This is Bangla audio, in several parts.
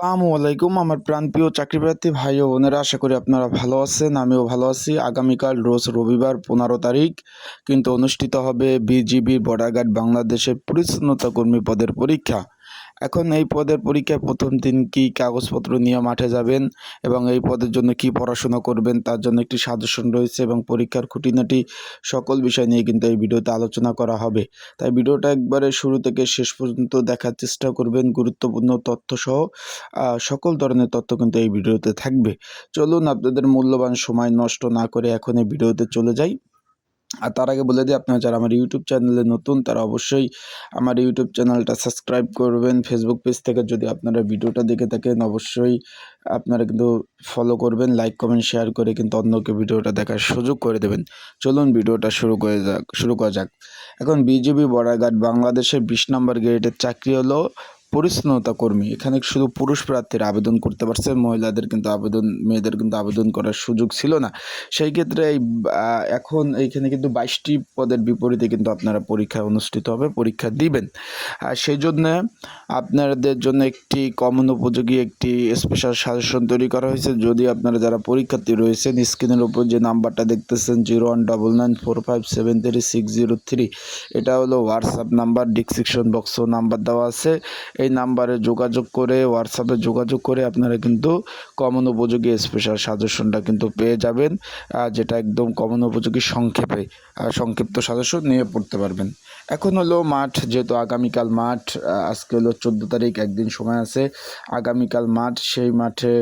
আসসালামু আলাইকুম, আমার প্রাণপ্রিয় চাকরিপ্রার্থী ভাই ও বোনেরা, আশা করি আপনারা ভালো আছেন, আমিও ভালো আছি। আগামীকাল রোজ রবিবার, পনেরো তারিখ, কিন্তু অনুষ্ঠিত হবে বিজিবি বর্ডার গার্ড বাংলাদেশের পরিচ্ছন্নতা কর্মী পদের পরীক্ষা। এখন এই পদের পরীক্ষায় প্রথম দিন কি কাগজপত্র নিয়ে মাঠে যাবেন এবং এই পদের জন্য কি পড়াশোনা করবেন তার জন্য একটি সাজেশন রয়েছে এবং পরীক্ষার খুঁটিনাটি সকল বিষয় নিয়ে কিন্তু এই ভিডিওতে আলোচনা করা হবে। তাই ভিডিওটা একবারে শুরু থেকে শেষ পর্যন্ত দেখার চেষ্টা করবেন গুরুত্বপূর্ণ তথ্যসহ আহ, সকল ধরনের তথ্য কিন্তু এই ভিডিওতে থাকবে। চলুন আপনাদের মূল্যবান সময় নষ্ট না করে এখন এই ভিডিওতে চলে যাই। আর তার আগে বলে দিই, আপনারা যারা আমার ইউটিউব চ্যানেলে নতুন, তারা অবশ্যই আমার ইউটিউব চ্যানেলটা সাবস্ক্রাইব করবেন। ফেসবুক পেজ থেকে যদি আপনারা ভিডিওটা দেখে থাকেন, অবশ্যই আপনারা কিন্তু ফলো করবেন লাইক কমেন্ট শেয়ার করে কিন্তু অন্যকে ভিডিওটা দেখার সুযোগ করে দেবেন। চলুন ভিডিওটা শুরু করে যাক, শুরু করা যাক। এখন বিজেপি বর্ডার গার্ড বাংলাদেশের বিশ নম্বর গ্রেডের চাকরি হলো। পরিচ্ছন্নতা কর্মী। এখানে শুধু পুরুষ প্রার্থীরা আবেদন করতে পারছে, মহিলাদের কিন্তু আবেদন, মেয়েদের কিন্তু আবেদন করার সুযোগ ছিল না। সেই ক্ষেত্রে এই এখন এইখানে কিন্তু বাইশটি পদের বিপরীতে কিন্তু আপনারা পরীক্ষা অনুষ্ঠিত হবে, পরীক্ষা দিবেন। আর সেই জন্য আপনাদের জন্য একটি কমন উপযোগী একটি স্পেশাল সাজেশন তৈরি করা হয়েছে। যদি আপনারা যারা পরীক্ষার্থী রয়েছেন স্ক্রিনের উপর যে নাম্বারটা দেখতেছেন zero one double nine four five seven three six zero three এটা হলো হোয়াটসঅ্যাপ নাম্বার ডিসক্রিপশন বক্সও নাম্বার দেওয়া আছে এই নাম্বারে যোগাযোগ করে হোয়াটসঅ্যাপে যোগাযোগ করে আপনারা কিন্তু কমন উপযোগী স্পেশাল সাজেশনটা কিন্তু পেয়ে যাবেন যেটা একদম কমন উপযোগী সংক্ষেপে সংক্ষিপ্ত সাজেশন নিয়ে পড়তে পারবেন। এখন হলো মাঠ, যেহেতু আগামীকাল মাঠ আজকে হলো চোদ্দ তারিখ, একদিন সময় আছে। আগামীকাল মাঠ, সেই মাঠে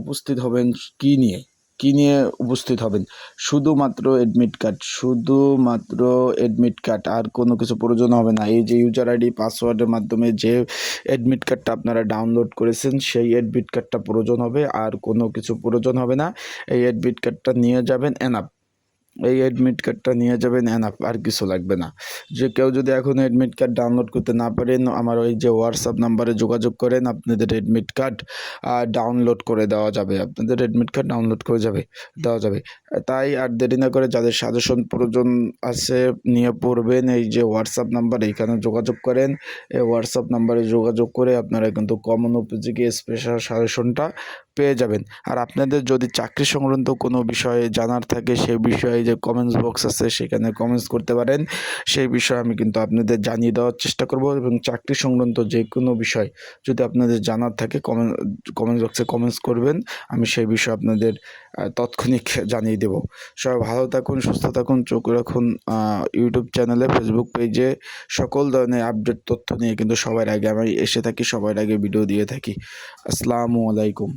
উপস্থিত হবেন কী নিয়ে? কী নিয়ে উপস্থিত হবেন? শুধুমাত্র এডমিট কার্ড শুধুমাত্র এডমিট কার্ড আর কোনো কিছু প্রয়োজন হবে না। এই যে ইউজার আইডি পাসওয়ার্ডের মাধ্যমে যে অ্যাডমিট কার্ডটা আপনারা ডাউনলোড করেছেন, সেই অ্যাডমিট কার্ডটা প্রয়োজন হবে আর কোনো কিছু প্রয়োজন হবে না। এই অ্যাডমিট কার্ডটা নিয়ে যাবেন এনাফ এই অ্যাডমিট কার্ডটা নিয়ে যাবেন এনাফ আর কিছু লাগবে না। যে কেউ যদি এখন অ্যাডমিট কার্ড ডাউনলোড করতে না পারেন, আমার ওই যে হোয়াটসঅ্যাপ নাম্বারে যোগাযোগ করেন, আপনাদের অ্যাডমিট কার্ড ডাউনলোড করে দেওয়া যাবে। আপনাদের অ্যাডমিট কার্ড ডাউনলোড করে যাবে, দেওয়া যাবে। তাই আর দেরি না করে যাদের সাজেশন প্রয়োজন আছে নিয়ে পড়বেন, এই যে হোয়াটসঅ্যাপ নাম্বার এইখানে যোগাযোগ করেন। এই হোয়াটসঅ্যাপ নাম্বারে যোগাযোগ করে আপনারা কিন্তু কমন উপযোগী স্পেশাল সাজেশনটা পেয়ে যাবেন। আর আপনাদের যদি চাকরি সংক্রান্ত কোনো বিষয়ে জানার থাকে সেই বিষয়ে যে কমেন্টস বক্স আছে, সেখানে কমেন্টস করতে পারেন। সেই বিষয়ে আমি কিন্তু আপনাদের জানিয়ে দেওয়ার চেষ্টা করব এবং চাকরি সংক্রান্ত যে কোনো বিষয় যদি আপনাদের জানার থাকে কমেন্ট কমেন্টস বক্সে কমেন্টস করবেন। আমি সেই বিষয়ে আপনাদের তাৎক্ষণিক জানিয়ে দেব। সবাই ভালো থাকুন, সুস্থ থাকুন, চোখ রাখুন ইউটিউব চ্যানেলে ফেসবুক পেজে সকল ধরনের আপডেট তথ্য নিয়ে কিন্তু সবার আগে আমি এসে থাকি, সবার আগে ভিডিও দিয়ে থাকি। আসসালামু আলাইকুম।